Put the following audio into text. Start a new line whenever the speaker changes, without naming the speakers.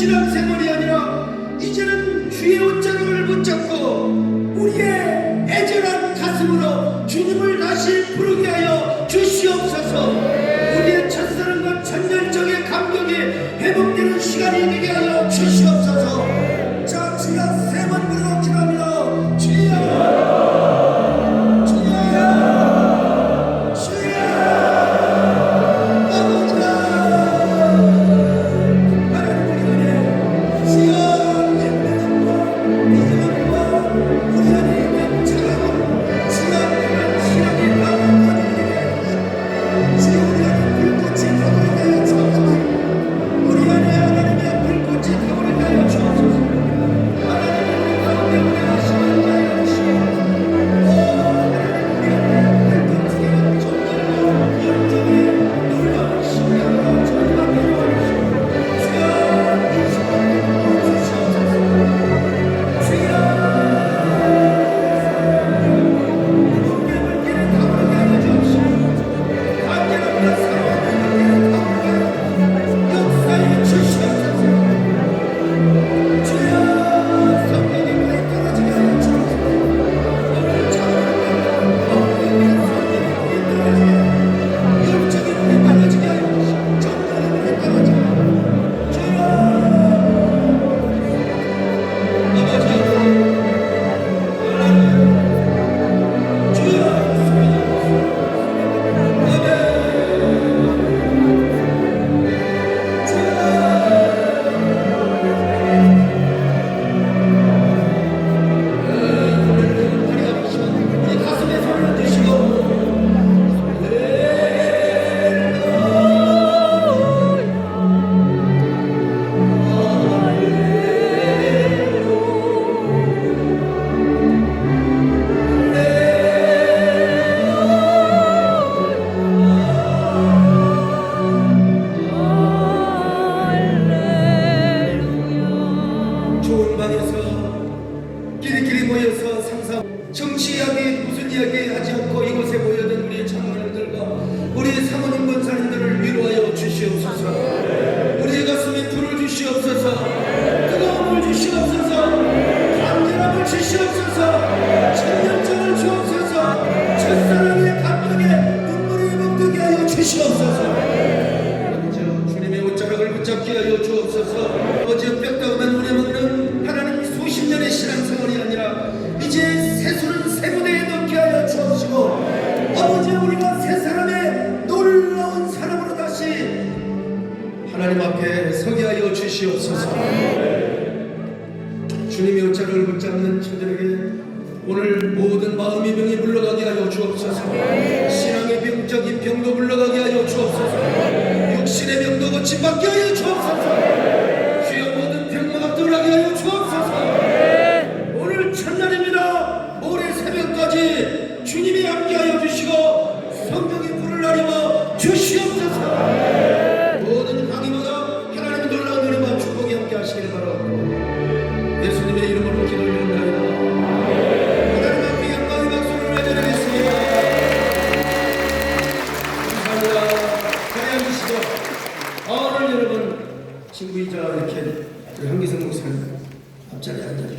신앙생활이 아니라 이제는 주의 옷자락을 붙잡고 우리의 애절한 가슴으로 주님을 다시 부르게 하여 주시옵소서. 우리의 첫사랑과 첫열정의 감격이 회복되는 시간이 되게 하여 주시옵소서 끼리끼리 모여서 상상 정치 이야기 무슨 이야기 하지 않고 이곳에 모여든 우리 장로님들과 우리 사모님 권사님들을 위로하여 주시옵소서. 우리의 가슴에 불을 주시옵소서. 뜨거움을 주시옵소서. 감전함을 주시옵소서. 천년장을 주옵소서. 첫사랑의 감격에 눈물이 멈추게 하여 주시옵소서. 저 주님의 옷자락을 붙잡게 하여 주옵소서 하나님 앞에 서게 하여 주시옵소서. 주님의 옷자락을 붙잡는 저들에게 오늘 모든 마음의 병이 물러가게 하여 주옵소서. 신앙의 병적인 병도 물러가게 하여 주옵소서. 육신의 병도 고침받게 하여 주옵소서 친구이자 이렇게 우리 한기성 목사님 앞자리에 앉아 주시